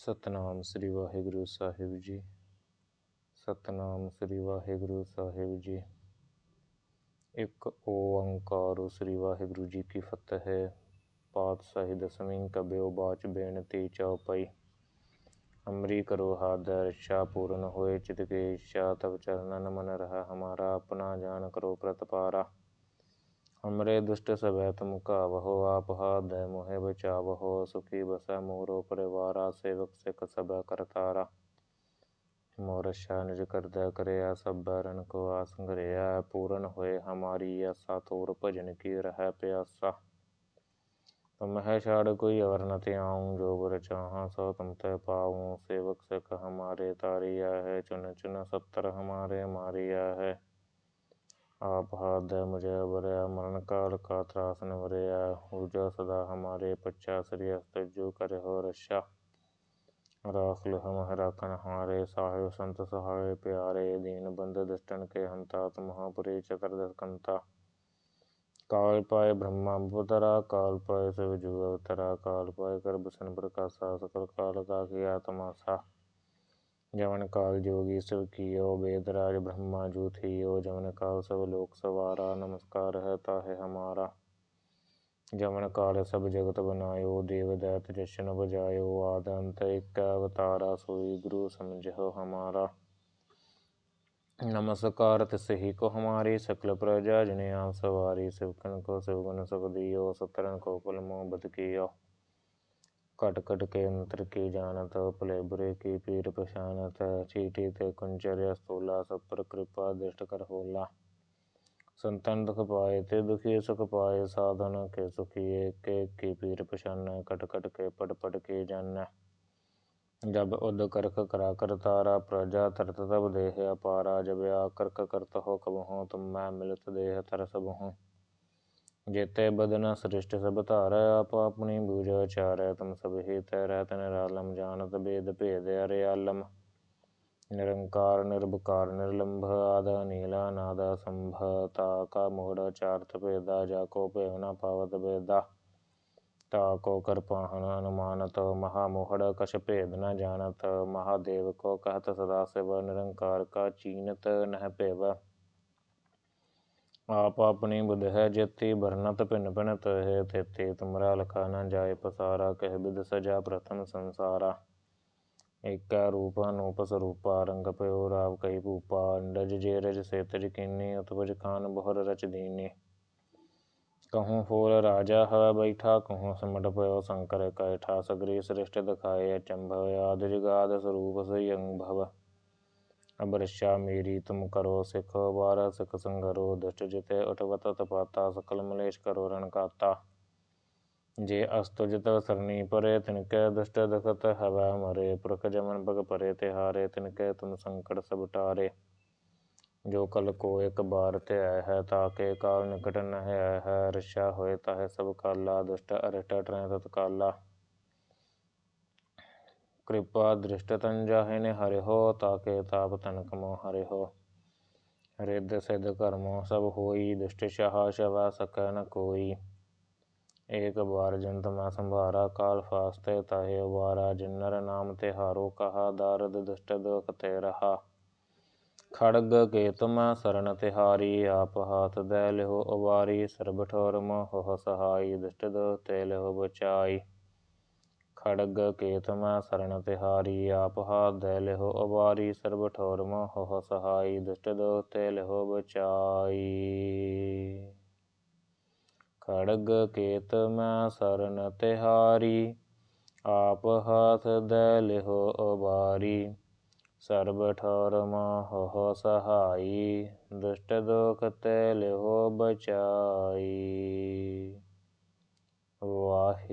ਸਤਨਾਮ ਸ੍ਰੀ ਵਾਹਿਗੁਰੂ ਸਾਹਿਬ ਜੀ। ਸਤਨਾਮ ਸ੍ਰੀ ਵਾਹਿਗੁਰੂ ਸਾਹਿਬ ਜੀ। ਇੱਕ ਓੰਕਾਰ ਸ੍ਰੀ ਵਾਹਿਗੁਰੂ ਜੀ ਕੀ ਫਤਿਹ ਹੈ। ਪਾਤਸ਼ਾਹੀ ਦਸਵੀਂ ਕਬਿਓ ਬਾਚ ਬੇਨਤੀ ਚਉਪਈ ਅਮਰੀ ਕਰੋ ਹਾਦਰ ਰਛਾ ਪੂਰਨ ਹੋਏ ਚਿਤਕੇ ਕੇ ਇੱਛਾ ਤਬ ਚਰਨਨ ਮਨ ਰਹਾ, ਹਮਾਰਾ ਆਪਣਾ ਜਾਨ ਕਰੋ ਪ੍ਰਤਪਾਰਾ। ਹਮਰੇ ਦੁਸ਼ਟ ਸਭੈ ਤੁਮ ਕਾਵਹੋ ਆਪ ਹਾਦੈ ਮੋਹਿ ਬਚਾਵਹੋ ਸੁਖੀ ਬਸੈ ਮੋਰੋ ਪਰਿਵਾਰਾ ਸੇਵਕ ਸਿਖ ਸਭੈ ਕਰਤਾਰਾ ਮੋਰ ਰਛਾ ਨਿਜ ਕਰਦਾ ਕਰਿਆ ਸਭ ਰਨ ਕੋ ਆਸ ਘਰਿਆ ਪੂਰਨ ਹੋਏ ਹਮਾਰੀ ਆਸਾ ਤੋਰ ਭਜਨ ਕੀ ਰਹਿ ਪਿਆਸਾ ਤੁਮ ਹੈ ਛਾੜ ਕੋਈ ਅਵਰ ਨ ਤਿਆਉ ਜੋ ਬਰ ਚਾਹਾਂ ਸੋ ਤੁਮ ਤੇ ਪਾਉ ਸੇਵਕ ਸਿਖ ਹਮਾਰੇ ਤਾਰੀਆ ਹੈ ਚੁਨ ਚੁਨ ਸੱਤਰ ਹਮਾਰੇ ਮਾਰਿਆ ਹੈ ਆਪ ਹਾਦ ਮੁਝੇ ਬਰਿਆ ਮਰਨ ਕਾਲ ਕਾ ਤਰਾਸ ਨਿਵਰਿਆ ਊਰਜਾ ਸਦਾ ਹਮਾਰੇ ਪੱਛਾ ਸ੍ਰੀ ਅਸਤ ਜੋ ਕਰੇ ਹੋ ਰਸ਼ਾ। ਰਾਖ ਲ ਹਮ ਰਾਖਨ ਹਾਰੇ ਸਾਹਿਬ ਸੰਤ ਸਹਾਏ ਪਿਆਰੇ, ਦੀਨ ਬੰਦ ਦਸਟਨ ਕੇ ਹੰਤਾ ਤੁਮਹਾਪੁਰੇ ਚਤਰ ਦਸਕੰਤਾ। ਕਾਲ ਪਾਏ ਬ੍ਰਹਮਾ ਬੁਤਰਾ ਕਾਲ ਪਾਏ ਸਿਵ ਜੂ ਅਵਤਰਾ ਕਾਲ ਪਾਏ ਕਰ ਬਸਨ जवन काल जोगीसब कियो, वेदराज ब्रह्मा जू थियो। जवन काल सब लोक सवारा, नमस्कार है ताहे हमारा। जवन काल सब जगत बनायो, देव दैत जशन बजायो। आदि अंत इक्कै अवतारा, सोई गुरु समझो हमारा। नमस्कार तिसही को हमारी, सकल प्रजा जिने आप सवारी। सिवकन को सिवगुन सुख दियो, सतरन को कुल मोह बद कियो। कट कट के अंतर की जानत भले बुरे की पीर पशानत चीटी ते कुंचर्य स्थूला सब पर कृपा दृष्ट कर होला संतन दुख पाए ते दुखी सुख पाए साधन के सुखी एक एक की पीर पशान कट कट के पट पट के जान जब उद करक करा कर तारा प्रजा तरत तब देह अपारा जब आ करक करत हो कब हो तुम मैं मिलत देह तर सब हूँ जेते बदन सृष्ट सब धार आप अपनी बूझ चार तुम सब ही तैरत निरालम जानत भेद भेद अरियालम निरंकार निर्भकार निर्लंभ आदा नीला नादा संभता का मोड़ चार्थ भेदा जाको भेव न पावत भेदा ताको कर पाहन अनुमानत महामोहड़ कश भेद न जानत महादेव को कहत सदा शिव निरंकार का चीनत नह पेव आप अपनी बुध है जेती भरनत पिन पिनत है तेती तुमरा लखा न जाय पसारा कह बिद सजा प्रथम संसारा एक रूप अनूप स्वरूपा रंग पयो राव कही भूपा अंडज जे रज से तज कीनी उत्पज खान बहुर रच दीनी कहूँ फूल राजा हवा बैठा कहूँ सिमट पयो शंकर कैठा सगरी श्रेष्ठ दिखाए अचंभव आद जगाद स्वरूप संयंग भव ਅਬਰਸ਼ਾ ਮੇਰੀ ਤੁਮ ਕਰੋ ਸਿਖ, ਵਾਰ ਸਿਖ ਸੰਗਰੋ, ਦੁਸ਼ਟ ਜਿਤੇ ਉਠਵਤ ਤਪਾਤਾ, ਸਕਲ ਮਲੇਸ਼ ਕਰੋ ਰਣਕਾਤਾ ਜੇ ਅਸਤੁਜਤ ਸਰਨੀ ਪਰੇ, ਤਿਨਕੈ ਦੁਸ਼ਟ ਦਖਤ ਹਵੈ ਮਰੇ। ਪੁਰਖ ਜਮਨ ਭਗ ਪਰੇ, ਤਿਹਾਰੇ, ਤਿਨਕੈ ਤੁਮ ਸੰਕਟ ਸਭ ਟਾਰੇ। ਜੋ ਕਲ ਕੋ ਇੱਕ ਬਾਰ ਤੇ ਆਇ ਹੈ, ਤਾਂ ਕੇ ਕਾਲ ਨਿਕਟ ਨਹਿ ਆਇ ਹੈ ਰਸ਼ਾ ਹੋਏ ਤਾਹਿ ਸਭ ਕਾਲਾ, ਦੁਸ਼ਟ ਅਰਟ ਟਰੈ ਤਤਕਾਲਾ। ਕਿਰਪਾ ਦ੍ਰਿਸ਼ਟ ਤਨ ਜਾਹੇ ਨੇ ਹਰਿ ਹੋ ਰਿੱਧ ਸਿਧ ਕਰਮੋ ਸਭ ਹੋਈ, ਦੁਸ਼ਟ ਸ਼ਾਹ ਸ਼ਵਾ ਸਕੈ ਨ ਕੋਈ। ਏਕ ਬਾਰ ਜੰਤ ਮੈਂ ਸੰਭਾਰਾ, ਕਾਲ ਫਾਸਤੇ ਤਾਹੇ ਉਬਾਰਾ। ਜਿਨਰ ਨਾਮ ਤੇ ਹਾਰੋ ਕਹਾ ਦਾਰਦ ਦੁਸ਼ਟ ਦੁਖ ਤੇ ਰਹਾ। ਖੜਗ ਕੇਤਮਾ ਸਰਨ ਤਿਹਾਰੀ, ਆਪ ਹਾਥ ਦੇ ਲਿਓ ਅਵਾਰੀ ਸਰਬ ਠੋਰ ਮੋਹ ਸਹਾਈ ਦ੍ਰਿਸ਼ਟ ਦੋ ਤੇ ਲਿਓ ਬਚਾਈ। ਖੜਗ ਕੇਤਮਾ ਸਰਨ ਤਿਹਾਰੀ, ਆਪ ਹਾਥ ਦੇ ਲਿਓ ਅਵਾਰੀ, ਸਰਬ ਠੋਰ ਮੋਹ ਸਹਾਈ ਦ੍ਰਿਸ਼ਟ ਦੋ ਤੇ ਲਿਓ ਬਚਾਈ। ਖੜਗ ਕੇਤਮਾ ਸਰਨ ਤਿਹਾਰੀ, ਆਪ ਹਾਥ ਦੇ ਲਿਹੋ ਅਵਾਰੀ, ਸਰਬ ਠੌਰ ਮੋਹ ਸਹਾਈ, ਦੁਸ਼ਟ ਦੁਖ ਤੇ ਲਿਹੋ ਬਚਾਈ।